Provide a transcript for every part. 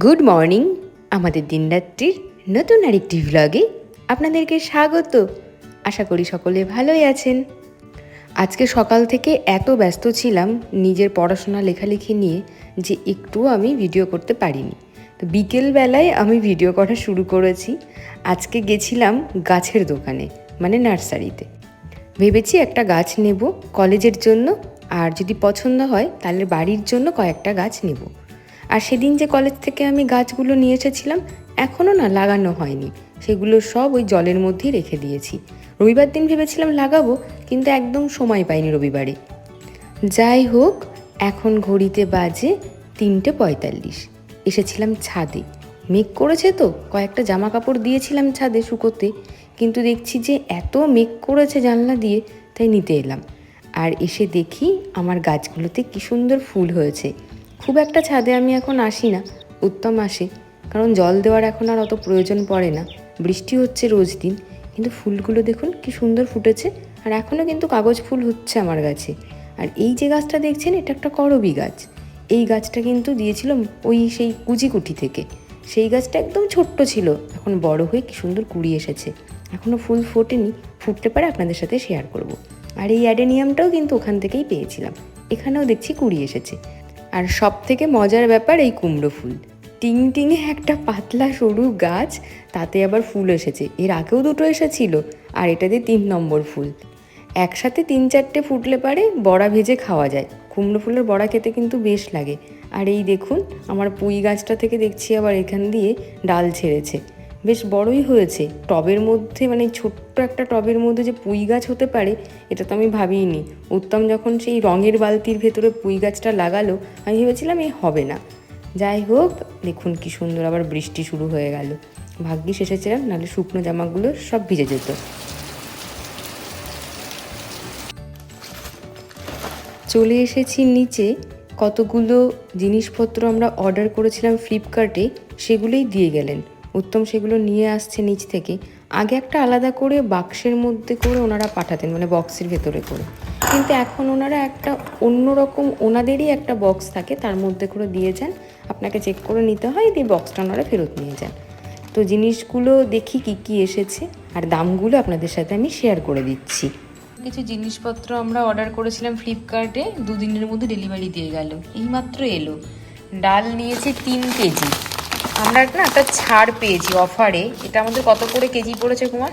Good morning আমাদের দিনরাত্রির নতুন আরেকটি ভ্লগে আপনাদেরকে স্বাগত। আশা করি সকলে ভালোই আছেন। আজকে সকাল থেকে এত ব্যস্ত ছিলাম নিজের পড়াশোনা লেখালেখি নিয়ে যে একটু আমি ভিডিও করতে পারিনি। তো বিকেলবেলায় আমি ভিডিও করা শুরু করেছি। আজকে গেছিলাম গাছের দোকানে মানে নার্সারিতে। ভেবেছি একটা গাছ নেব কলেজের জন্য, আর যদি পছন্দ হয় তাহলে বাড়ির জন্য কয়েকটা গাছ নেব। আর সেদিন যে কলেজ থেকে আমি গাছগুলো নিয়ে এসেছিলাম এখনও না লাগানো হয়নি। সেগুলো সব ওই জলের মধ্যেই রেখে দিয়েছি। রবিবার দিন ভেবেছিলাম লাগাবো, কিন্তু একদম সময় পাইনি রবিবারে। যাই হোক, এখন ঘড়িতে বাজে তিনটে পঁয়তাল্লিশ। এসেছিলাম ছাদে। মেঘ করেছে তো, কয়েকটা জামা কাপড় দিয়েছিলাম ছাদে শুকোতে, কিন্তু দেখছি যে এত মেঘ করেছে জানলা দিয়ে, তাই নিতে এলাম। আর এসে দেখি আমার গাছগুলোতে কি সুন্দর ফুল হয়েছে। খুব একটা ছাদে আমি এখন আসি না, উত্তম আসে। কারণ জল দেওয়ার এখন আর অত প্রয়োজন পড়ে না। বৃষ্টি হচ্ছে রোজ দিন, কিন্তু ফুলগুলো দেখুন কি সুন্দর ফুটেছে, আর এখনও কিন্তু কাগজ ফুল হচ্ছে আমার গাছে। আর এই যে গাছটা দেখছেন, এটা একটা করবি গাছ। এই গাছটা কিন্তু দিয়েছিল ওই সেই কুচিকুটি থেকে। সেই গাছটা একদম ছোট্ট ছিল, এখন বড় হয়ে কি সুন্দর কুড়ি এসেছে। এখনও ফুল ফোটেনি, ফুটতে পারে আপনাদের সাথে শেয়ার করব। আর এই অ্যাডেনিয়ামটাও কিন্তু ওখান থেকেই পেয়েছিলাম। এখানেও দেখছি কুড়ি এসেছে। আর সব থেকে মজার ব্যাপার এই কুমড়ো ফুল। টিং টিংয়ে একটা পাতলা সরু গাছ, তাতে আবার ফুল এসেছে। এর আগেও দুটো এসেছিল, আর এটাতে তিন নম্বর ফুল। একসাথে তিন চারটে ফুটলে পারে, বড়া ভেজে খাওয়া যায়। কুমড়ো ফুলের বড়া খেতে কিন্তু বেশ লাগে। আর এই দেখুন, আমার পুঁই গাছটা থেকে দেখছি আবার এখান দিয়ে ডাল ছেড়েছে। বেশ বড়ই হয়েছে। টবের মধ্যে মানে ছোট্ট একটা টবের মধ্যে যে পুঁই গাছ হতে পারে, এটা তো আমি ভাবিনি উত্তম যখন সেই রঙের বালতির ভেতরে পুঁই গাছটা লাগালো, আমি ভেবেছিলাম এ হবে না। যাই হোক, দেখুন কি সুন্দর আবার বৃষ্টি শুরু হয়ে গেল। ভাগ্যিস এসেছিলাম, নাহলে শুকনো জামাগুলো সব ভিজে যেত। চলে এসেছি নিচে। কতগুলো জিনিসপত্র আমরা অর্ডার করেছিলাম ফ্লিপকার্টে, সেগুলোই দিয়ে গেলেন। উত্তম সেগুলো নিয়ে আসছে নিচ থেকে। আগে একটা আলাদা করে বাক্সের মধ্যে করে ওনারা পাঠাতেন মানে বক্সের ভেতরে করে। কিন্তু এখন ওনারা একটা অন্যরকম ওনাদেরই একটা বক্স থাকে, তার মধ্যে করে দিয়ে যান। আপনাকে চেক করে নিতে হয়, দিয়ে বক্সটা ওনারা ফেরত নিয়ে যান। তো জিনিসগুলো দেখি কি কি এসেছে, আর দামগুলো আপনাদের সাথে আমি শেয়ার করে দিচ্ছি। কিছু জিনিসপত্র আমরা অর্ডার করেছিলাম ফ্লিপকার্টে দুদিনের মধ্যে ডেলিভারি দিয়ে গেল। এইমাত্র এলো। ডাল নিয়েছে তিন কেজি। আমরা না একটা ছাড় পেয়েছি অফারে। এটা আমাদের কত করে কেজি পড়েছে কুমার?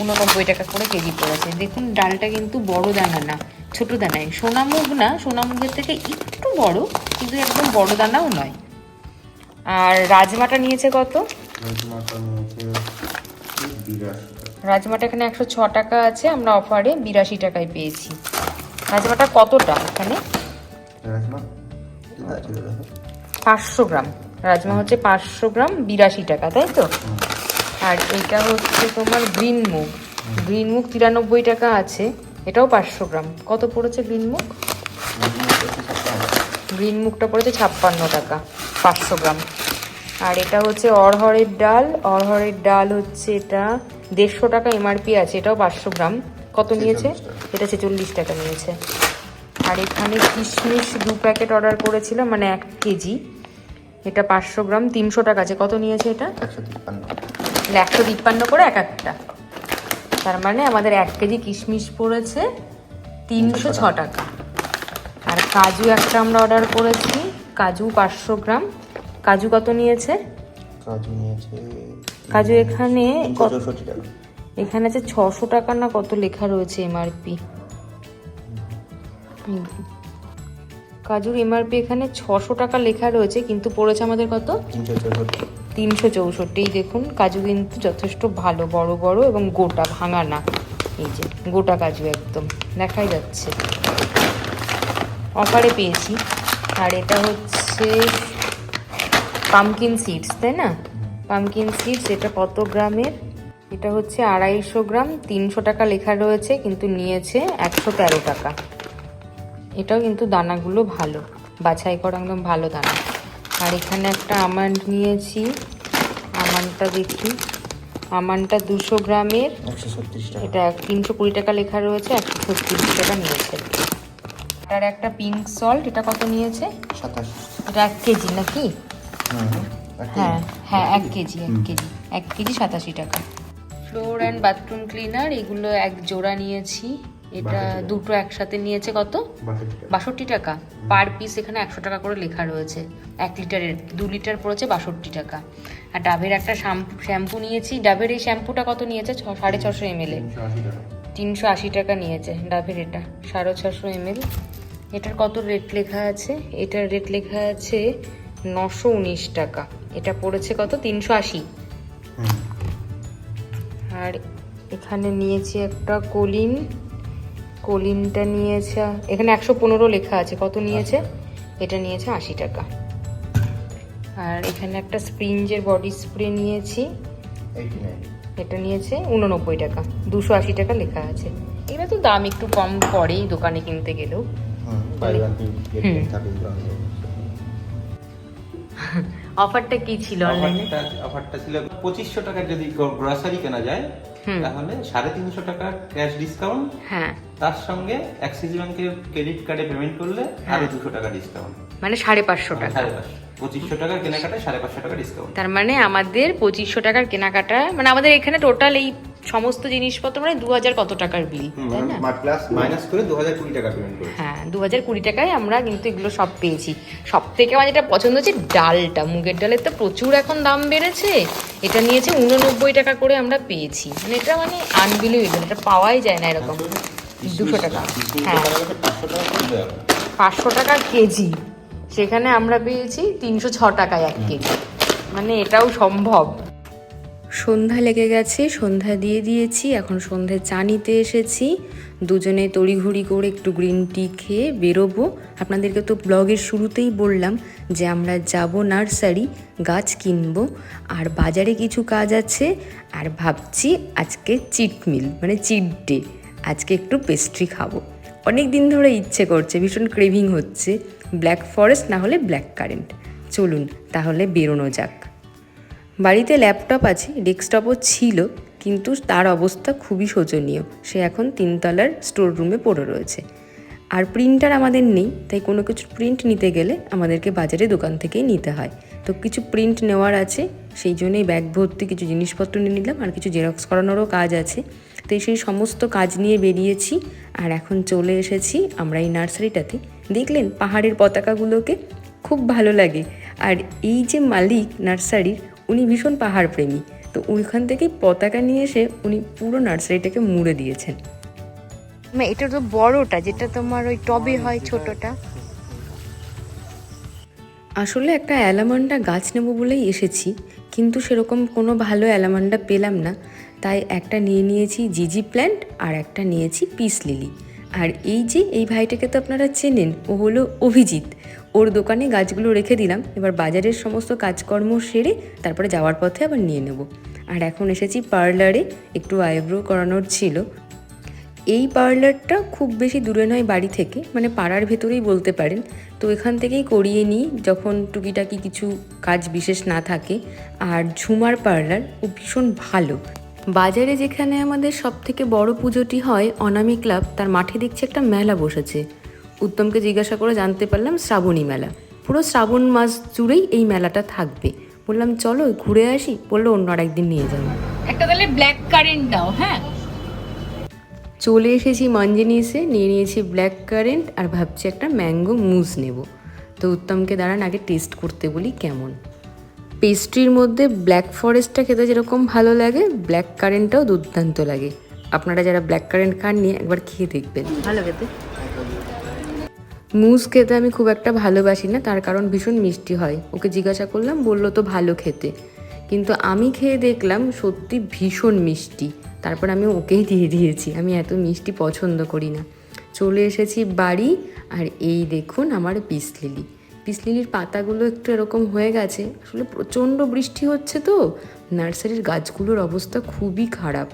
উননব্বই। টাকা করে কেজি পড়েছে। দেখুন ডালটা কিন্তু বড় দানা না ছোট দানায় সোনামুগ না সোনামুগের থেকে একটু বড় কিন্তু একদম বড় দানাও নয়। আর রাজমাটা নিয়েছে কত? রাজমাটা এখানে একশো ছ টাকা আছে আমরা অফারে বিরাশি টাকায় পেয়েছি। রাজমাটা কতটা এখানে? পাঁচশো গ্রাম। রাজমা হচ্ছে পাঁচশো গ্রাম বিরাশি টাকা তাই তো? আর এটা হচ্ছে তোমার গ্রিন মুগ। গ্রিন মুগ তিরানব্বই টাকা আছে এটাও পাঁচশো গ্রাম। কত পড়েছে গ্রিন মুগ? গ্রিন মুগটা পড়েছে ছাপ্পান্ন টাকা পাঁচশো গ্রাম। আর এটা হচ্ছে অড়হরের ডাল। অড়হরের ডাল হচ্ছে এটা দেড়শো টাকা এমআরপি আছে এটাও পাঁচশো গ্রাম। কত নিয়েছে? এটা ছেচল্লিশ টাকা নিয়েছে। আর এখানে কিশমিশ দু প্যাকেট অর্ডার করেছিলাম মানে এক কেজি। এটা পাঁচশো গ্রাম তিনশো টাকা আছে। কত নিয়েছে এটা? একশো তিপ্পান্ন। একশো তিপ্পান্ন করে এক একটা। তার মানে আমাদের এক কেজি কিশমিশ পড়েছে তিনশো ছ টাকা। আর কাজু একটা আমরা অর্ডার করেছি কাজু পাঁচশো গ্রাম। কাজু কত নিয়েছে? কাজু নিয়েছে কাজু এখানে এখানে আছে ছশো টাকা না কত লেখা রয়েছে এমআরপি কাজুর এমআরপি এখানে ছশো টাকা লেখা রয়েছে, কিন্তু পড়েছে আমাদের কত? তিনশো চৌষট্টি। দেখুন, কাজু কিন্তু যথেষ্ট ভালো, বড় বড় এবং গোটা, ভাঙা না। এই যে, গোটা কাজু একদম, দেখাই যাচ্ছে। অফারে পেয়েছি। আর এটা হচ্ছে পামকিন সিডস তাই না? পামকিন সিডস এটা কত গ্রামের? এটা হচ্ছে আড়াইশো গ্রাম, তিনশো টাকা লেখা রয়েছে, কিন্তু নিয়েছে একশো তেরো টাকা। এটাও কিন্তু দানাগুলো ভালো। বাছাই করা একদম ভালো দানা। আর এখানে একটা আমান্ড নিয়েছি। আমানটা দেখি। আমানটা দুশো গ্রামের। এটা তিনশো কুড়ি টাকা লেখা রয়েছে একশো ছত্রিশ টাকা নিয়েছে। আর একটা পিঙ্ক সল্ট এটা কত নিয়েছে? এটা এক কেজি নাকি? হ্যাঁ হ্যাঁ এক কেজি এক কেজি। এক কেজি সাতাশি টাকা। ফ্লোর অ্যান্ড বাথরুম ক্লিনার এগুলো এক জোড়া নিয়েছি। এটা দুটো একসাথে নিয়েছে কত? বাষট্টি টাকা। পার পিস এখানে একশো টাকা করে লেখা রয়েছে। এক লিটারের দু লিটার পড়েছে বাষট্টি টাকা। আর ডাবের একটা শ্যাম্পু নিয়েছি। ডাবের এই শ্যাম্পুটা কত নিয়েছে? ছ সাড়ে ছশো এম এল তিনশো আশি টাকা। তিনশো আশি টাকা নিয়েছে ডাবের এটা সাড়ে ছশো এম এল এটার কত রেট লেখা আছে? এটার রেট লেখা আছে নশো উনিশ টাকা। এটা পড়েছে কত? তিনশো আশি। আর এখানে নিয়েছি একটা কলিন। কলিনটা নিয়েছে এখানে একশো পনেরো লেখা আছে কত নিয়েছে? এটা নিয়েছে আশি টাকা। আর এখানে একটা স্প্রিঞ্জের বডি স্প্রে নিয়েছি এটা নিয়েছে উননব্বই টাকা দুশো আশি টাকা লেখা আছে। এগুলো তো দাম একটু কম পড়েই দোকানে কিনতে গেলেও। অফারটা কি ছিল অনলাইনে অফারটা ছিল পঁচিশশো টাকা যদি গ্রসারি কেনা যায় তাহলে সাড়ে তিনশো টাকা ক্যাশ ডিসকাউন্ট হ্যাঁ। তার সঙ্গে অ্যাক্সিস ব্যাংকের ক্রেডিট কার্ডে পেমেন্ট করলে আরও দুশো টাকা ডিসকাউন্ট মানে সাড়ে পাঁচশো টাকা। সাড়ে পাঁচশো। পঁচিশশো টাকার কেনাকাটায় সাড়ে পাঁচশো টাকা ডিসকাউন্ট তার মানে আমাদের পঁচিশশো টাকার কেনাকাটা মানে আমাদের এখানে টোটাল এই সমস্ত জিনিসপত্র মানে দু হাজার কত টাকার বিল তাই না? প্লাস মাইনাস করে দু হাজার কুড়ি টাকা পেমেন্ট হ্যাঁ দু হাজার কুড়ি টাকায় আমরা কিন্তু এগুলো সব পেয়েছি। সব থেকে আমার যেটা পছন্দ হচ্ছে ডালটা মুগের ডালের তো প্রচুর এখন দাম বেড়েছে। এটা নিয়েছে উননব্বই টাকা করে আমরা পেয়েছি। মানে এটা মানে আনবিলিভেবল এটা পাওয়াই যায় না এরকম। দুশো টাকা। হ্যাঁ। পাঁচশো টাকা কেজি। সেখানে আমরা পেয়েছি তিনশো ছ টাকায় এক কেজি। মানে এটাও সম্ভব। সন্ধ্যা লেগে গেছে, সন্ধ্যা দিয়ে দিয়েছি। এখন সন্ধ্যায় চা নিতে এসেছি। দুজনে তড়িঘড়ি করে একটু গ্রিন টি খেয়ে বেরোবো। আপনাদেরকে তো ব্লগের শুরুতেই বললাম যে আমরা যাব নার্সারি, গাছ কিনবো। আর বাজারে কিছু কাজ আছে। আর ভাবছি আজকে চিট মিল মানে চিট ডে। আজকে একটু পেস্ট্রি খাব। অনেক দিন ধরে ইচ্ছে করছে, ভীষণ ক্রেভিং হচ্ছে ব্ল্যাক ফরেস্ট না হলে ব্ল্যাক কারেন্ট চলুন তাহলে বেরোনো যাক। বাড়িতে ল্যাপটপ আছে ডেস্কটপও ছিল, কিন্তু তার অবস্থা খুবই শোচনীয়। সে এখন তিনতলার স্টোর রুমে পড়ে রয়েছে। আর প্রিন্টার আমাদের নেই, তাই কোনো কিছু প্রিন্ট নিতে গেলে আমাদেরকে বাজারে দোকান থেকেই নিতে হয়। তো কিছু প্রিন্ট নেওয়ার আছে, সেই জন্যই ব্যাগ ভর্তি কিছু জিনিসপত্র নিয়ে নিলাম, আর কিছু জেরক্স করানোরও কাজ আছে। তো সেই সমস্ত কাজ নিয়ে বেরিয়েছি। আর এখন চলে এসেছি আমরা এই নার্সারিটাতে। দেখলেন পাহাড়ের পতাকাগুলোকে? খুব ভালো লাগে। আর এই যে মালিক নার্সারির উনি ভীষণ পাহাড় প্রেমী তো ওইখান থেকেই পতাকা নিয়ে এসে উনি পুরো নার্সারিটাকে মুড়ে দিয়েছেন। এটা তো বড়টা যেটা তোমার ওই টবে হয় ছোটটা। আসলে একটা অ্যালামান্ডা গাছ নেব বলেই এসেছি। কিন্তু সেরকম কোনো ভালো অ্যালামান্ডা পেলাম না। তাই একটা নিয়ে নিয়েছি জিজি প্ল্যান্ট আর একটা নিয়েছি পিস লিলি। আর এই যে এই ভাইটাকে তো আপনারা চেনেন, ও হলো অভিজিৎ। ওর দোকানে গাছগুলো রেখে দিলাম, এবার বাজারের সমস্ত কাজকর্ম সেরে তারপরে যাওয়ার পথে আবার নিয়ে নেব। আর এখন এসেছি পার্লারে, একটু আইব্রো করানোর ছিল। এই পার্লারটা খুব বেশি দূরে নয় বাড়ি থেকে মানে পাড়ার ভেতরেই বলতে পারেন। তো এখান থেকেই করিয়ে নিই, যখন টুকিটাকি কিছু কাজ বিশেষ না থাকে। আর ঝুমার পার্লার, ও ভীষণ ভালো। বাজারে যেখানে আমাদের সব থেকে বড় পুজোটি হয় অনামি ক্লাব তার মাঠে দেখছি একটা মেলা বসেছে। উত্তমকে জিজ্ঞাসা করে জানতে পারলাম শ্রাবণী মেলা। পুরো শ্রাবণ মাস জুড়েই এই মেলাটা থাকবে। বললাম চলো ঘুরে আসি। বলল অন্য আর একদিন নিয়ে যাব। একটা তাহলে ব্ল্যাক কারেন্ট দাও হ্যাঁ? চলে এসেছি মঞ্জেনিসে নিয়ে নিয়েছি ব্ল্যাক কারেন্ট আর ভাবছি একটা ম্যাঙ্গো মুজ নেব। তো উত্তমকে দাঁড়ান আগে টেস্ট করতে বলি কেমন। পেস্ট্রির মধ্যে ব্ল্যাক ফরেস্টটা খেতে যেরকম ভালো লাগে ব্ল্যাক কারেন্টটাও দুর্দান্ত লাগে। আপনারা যারা ব্ল্যাক কারেন্ট খাননি একবার খেয়ে দেখবেন। ভালো খেতে। মুজ খেতে আমি খুব একটা ভালোবাসি না তার কারণ ভীষণ মিষ্টি হয়। ওকে জিজ্ঞাসা করলাম বলল তো ভালো খেতে? কিন্তু আমি খেয়ে দেখলাম সত্যি ভীষণ মিষ্টি। তারপর আমি ওকেই দিয়ে দিয়েছি আমি এত মিষ্টি পছন্দ করি না। চলে এসেছি বাড়ি আর এই দেখুন আমার পিস লিলি। পিস লিলির পাতাগুলো একটু এরকম হয়ে গেছে। আসলে প্রচণ্ড বৃষ্টি হচ্ছে তো। নার্সারির গাছগুলোর অবস্থা খুবই খারাপ।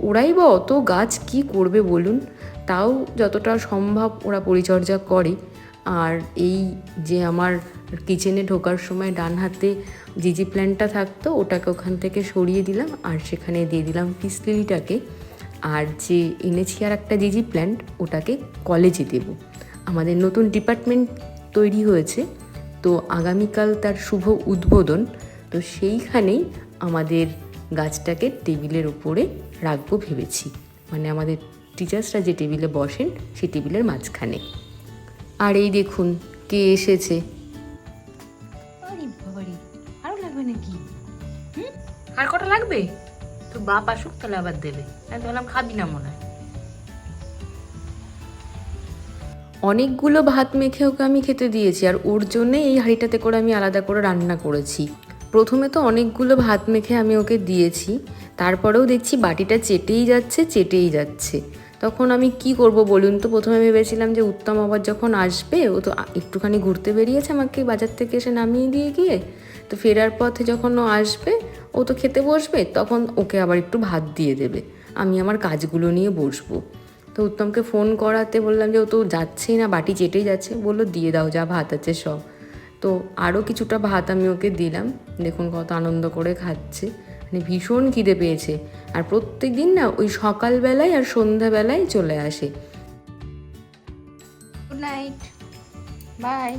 ওরাই বা অত গাছ কি করবে বলুন? তাও যতটা সম্ভব ওরা পরিচর্যা করে। আর এই যে আমার কিচেনে ঢোকার সময় ডান হাতে জিজি প্ল্যান্টটা থাকতো, ওটাকে ওখান থেকে সরিয়ে দিলাম আর সেখানে দিয়ে দিলাম পিসলিলিটাকে আর যে এনেছি আর একটা জিজি প্ল্যান্ট ওটাকে কলেজে দেব। আমাদের নতুন ডিপার্টমেন্ট তৈরি হয়েছে। তো আগামীকাল তার শুভ উদ্বোধন। তো সেইখানেই আমাদের গাছটাকে টেবিলের উপরে রাখব ভেবেছি। মানে আমাদের টিচার্সরা যে টেবিলে বসেন, সেই টেবিলের মাঝখানে। আর এই দেখুন, কে এসেছে? আরে লাগবে আর কটা লাগবে? তো বাপ আসুক, তাহলে আবার দেবে। আমি খাবি না মনে হয়। অনেকগুলো ভাত মেখে ওকে আমি খেতে দিয়েছি, আর ওর জন্যে এই হাঁড়িটাতে করে আমি আলাদা করে রান্না করেছি। প্রথমে তো অনেকগুলো ভাত মেখে আমি ওকে দিয়েছি, তারপরেও দেখছি বাটিটা চেটেই যাচ্ছে চেটেই যাচ্ছে। তখন আমি কি করব বলুন তো? প্রথমে ভেবেছিলাম যে উত্তম আবার যখন আসবে, ও তো একটুখানি ঘুরতে বেরিয়েছে আমাকে বাজার থেকে এসে নামিয়ে দিয়ে গিয়ে। তো ফেরার পথে যখন ও আসবে, ও তো খেতে বসবে, তখন ওকে আবার একটু ভাত দিয়ে দেবে। আমি আমার কাজগুলো নিয়ে বসবো। তো উত্তমকে ফোন করাতে বললাম যে ও তো যাচ্ছেই না বাটি চেটেই যাচ্ছে। বলল দিয়ে দাও যা ভাত আছে সব। তো আরও কিছুটা ভাত আমি ওকে দিলাম। দেখুন কত আনন্দ করে খাচ্ছে। মানে ভীষণ খিদে পেয়েছে। আর প্রত্যেক দিন না ওই সকালবেলায় আর সন্ধ্যাবেলায় চলে আসে। গুড নাইট বাই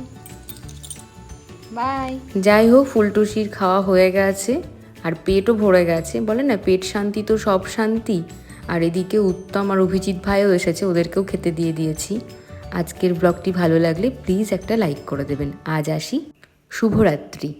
বাই যাই হোক ফুলটুসির খাওয়া হয়ে গেছে। আর পেটও ভরে গেছে। বলে না পেট শান্তি তো সব শান্তি। আর এদিকে উত্তম আর অভিজিৎ ভাইও এসেছে, ওদেরকেও খেতে দিয়ে দিয়েছি। আজকের ব্লগটি ভালো লাগলে প্লিজ একটা লাইক করে দেবেন। আজ আসি। শুভরাত্রি।